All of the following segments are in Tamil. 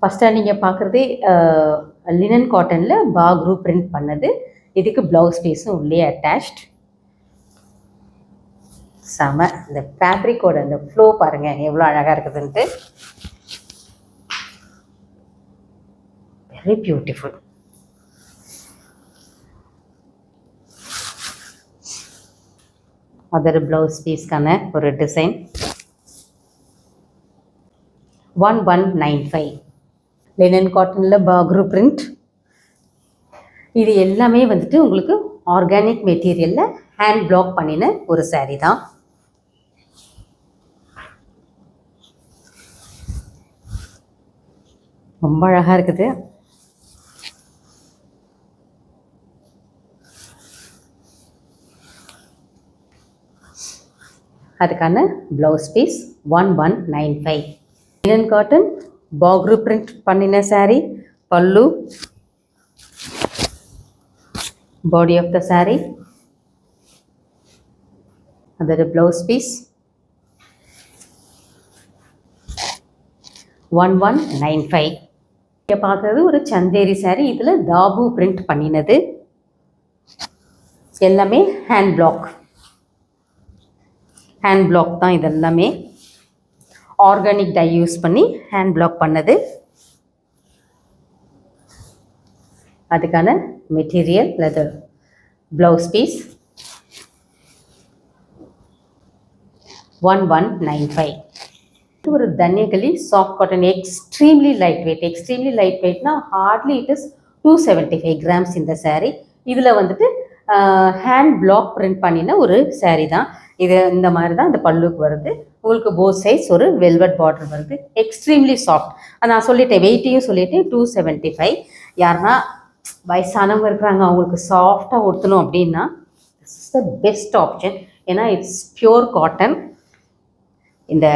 ஃபஸ்ட்டாக நீங்கள் பார்க்குறதே லினன் காட்டனில் பா குரூப் பிரிண்ட் பண்ணது. இதுக்கு ப்ளவுஸ் பீஸும் உள்ளே அட்டாச்ட் செம. இந்த ஃபேப்ரிக்கோட அந்த ஃப்ளோ பாருங்கள் எவ்வளோ அழகாக இருக்குதுன்ட்டு. வெரி பியூட்டிஃபுல் அதர் ப்ளவுஸ் பீஸ்க்கான ஒரு design one one nine five linen காட்டனில் பாக்ரூ பிரிண்ட் இது எல்லாமே வந்துட்டு உங்களுக்கு ஆர்கானிக் மெட்டீரியலில் ஹேண்ட் பிளாக் பண்ணின ஒரு சாரீ தான். ரொம்ப அழகாக இருக்குது. அதுக்கான blouse piece one one nine five linen cotton Bagru print பண்ணின sari pallu body of the sari அதோட blouse piece one one nine five இங்கே பார்க்குறது ஒரு சந்தேரி saree இதில் தாபு பிரிண்ட் பண்ணினது. எல்லாமே ஹேண்ட் பிளாக் ஹேண்ட் பிளாக் தான் இதெல்லாமே. ஆர்கானிக் டை யூஸ் பண்ணி ஹேண்ட் பிளாக் பண்ணது. அதுக்கான material leather blouse piece one one nine five இது ஒரு Dhaniakhali soft cotton extremely light weight extremely light வெயிட்னா hardly it is two seventy five grams இந்த சாரீ இதில் வந்துட்டு ஹேண்ட் பிளாக் பிரிண்ட் பண்ணின ஒரு சாரீ தான். இது இந்த மாதிரி தான் இந்த பல்லுக்கு வருது. உங்களுக்கு போத் சைஸ் ஒரு வெல்வெட் பார்டர் வருது. எக்ஸ்ட்ரீம்லி சாஃப்ட் நான் சொல்லிட்டேன் வெயிட்டையும் சொல்லிட்டேன் டூ செவன்ட்டி ஃபைவ் யாருன்னா வயசானவங்க இருக்கிறாங்க அவங்களுக்கு சாஃப்டாக ஒடுத்தணும் அப்படின்னா this is the best option ஏன்னா இட்ஸ் பியூர் காட்டன் இந்த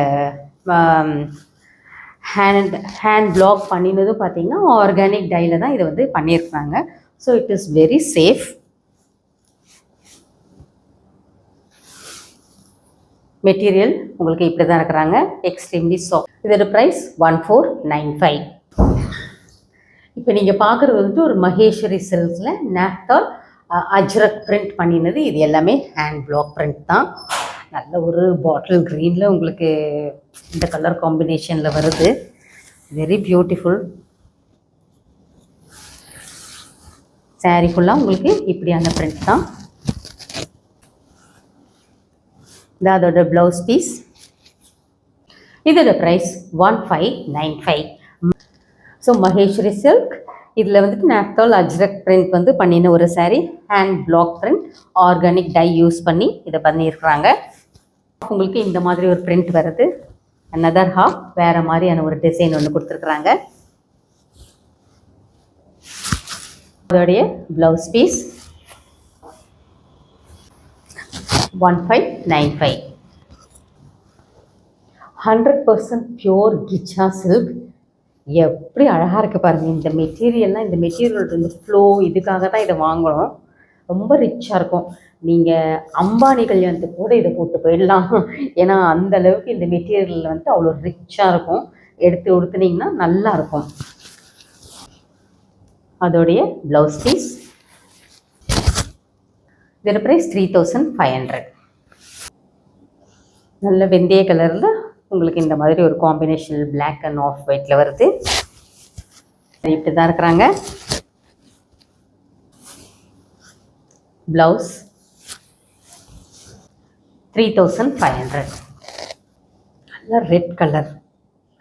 ஹேண்ட் ஹேண்ட் பிளாக் பண்ணினதும் பார்த்தீங்கன்னா ஆர்கானிக் டைல தான் இதை வந்து பண்ணியிருக்கிறாங்க. So it is very safe material உங்களுக்கு இப்படி தான் இருக்கிறாங்க. எக்ஸ்ட்ரீம்லி சாஃப்ட் இதோட price one four nine five இப்போ நீங்கள் பார்க்குறது வந்துட்டு ஒரு மகேஸ்வரி சில்க்ஸில் நாப்தால் அஜ்ரக் பிரிண்ட் பண்ணினது. இது எல்லாமே ஹேண்ட் பிளாக் பிரிண்ட் தான். நல்ல ஒரு பாட்டில் க்ரீனில் உங்களுக்கு இந்த கலர் காம்பினேஷனில் வருது. வெரி பியூட்டிஃபுல் saree ஃபுல்லாக உங்களுக்கு இப்படியான பிரிண்ட் தான். இது அதோட ப்ளவுஸ் பீஸ் இதோட price one five nine five so Maheshwari silk இதில் வந்துட்டு நாப்தால் அஜ்ரக் பிரிண்ட் வந்து பண்ணின ஒரு saree hand block print organic dye use பண்ணி இதை பண்ணியிருக்கிறாங்க. உங்களுக்கு இந்த மாதிரி ஒரு பிரிண்ட் வருது. Another ஹாஃப் வேறு மாதிரியான ஒரு டிசைன் ஒன்று கொடுத்துருக்குறாங்க. அதோடைய blouse piece one five nine five hundred percent pure Ghicha silk எப்படி அழகாக இருக்குது பாருங்க. இந்த மெட்டீரியல்லாம் இந்த மெட்டீரியலோட இந்த ஃப்ளோ இதுக்காக தான் இதை வாங்கணும் ரொம்ப ரிச்சாக இருக்கும். நீங்கள் அம்பானி வந்து கூட இதை போட்டு போயிடலாம். ஏன்னா அந்த அளவுக்கு இந்த மெட்டீரியல் வந்து அவ்வளோ ரிச்சாக இருக்கும். எடுத்து உடுத்துனீங்கன்னா நல்லா இருக்கும். அதோடைய ப்ளவுஸ் பீஸ் இதோட price three thousand five hundred நல்ல வெந்தய கலரில் உங்களுக்கு இந்த மாதிரி ஒரு காம்பினேஷன் பிளாக் அண்ட் ஆஃப் ஒயிட்டில் வருது. இப்படி தான் இருக்கிறாங்க. Blouse three thousand five hundred நல்ல ரெட் கலர்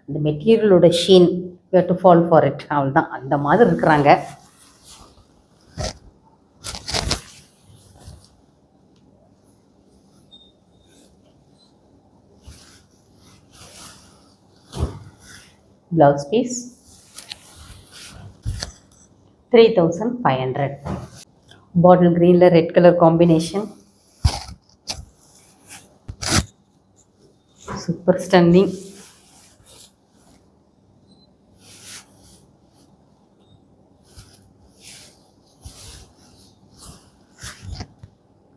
இந்த மெட்டீரியலோட sheen you do fall for it அவ்வளோதான் அந்த மாதிரி இருக்கிறாங்க. Blouse piece three thousand five hundred bottle green red colour कामेन super stunning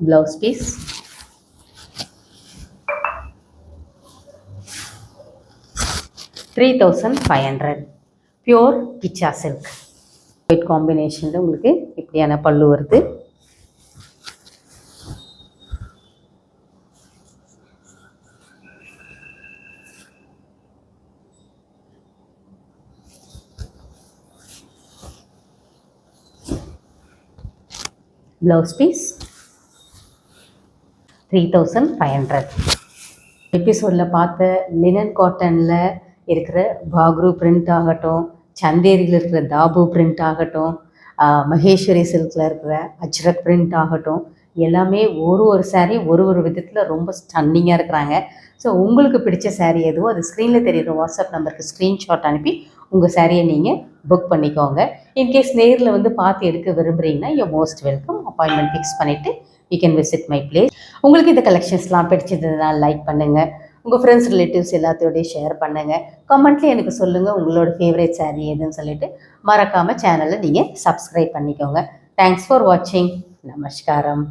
blouse piece 3000 three thousand five hundred pure Ghicha silk white காம்பினேஷனில் உங்களுக்கு இப்படியான பல்லு வருது. Blouse piece three thousand five hundred எபிசோடில் பார்த்த லினன் காட்டனில் இருக்கிற பாக்ரு பிரிண்ட் ஆகட்டும் சந்தேரியில் இருக்கிற தாபு பிரிண்ட் ஆகட்டும் மகேஸ்வரி சில்கில் இருக்கிற அஜ்ரக் பிரிண்ட் ஆகட்டும் எல்லாமே ஒரு ஒரு சாரீ ஒரு ஒரு விதத்தில் ரொம்ப ஸ்டன்னிங்காக இருக்கிறாங்க. ஸோ உங்களுக்கு பிடிச்ச சாரீ எதுவோ அது ஸ்க்ரீனில் தெரியுற வாட்ஸ்அப் நம்பருக்கு ஸ்க்ரீன்ஷாட் அனுப்பி உங்கள் சாரியை நீங்கள் புக் பண்ணிக்கோங்க. இன்கேஸ் நேரில் வந்து பார்த்து எடுக்க விரும்புகிறீங்கன்னா you most welcome appointment fix பண்ணிவிட்டு you can visit my place உங்களுக்கு இந்த கலெக்ஷன்ஸ்லாம் பிடிச்சதுன்னா லைக் பண்ணுங்கள் உங்கள் ஃப்ரெண்ட்ஸ் ரிலேட்டிவ்ஸ் எல்லாத்தையோடய ஷேர் பண்ணுங்கள் கமெண்ட்லேயே எனக்கு சொல்லுங்கள் உங்களோட ஃபேவரட் saree எதுன்னு சொல்லிட்டு. மறக்காமல் சேனலை நீங்கள் சப்ஸ்கிரைப் பண்ணிக்கோங்க. தேங்க்ஸ் ஃபார் வாட்சிங் நமஸ்காரம்.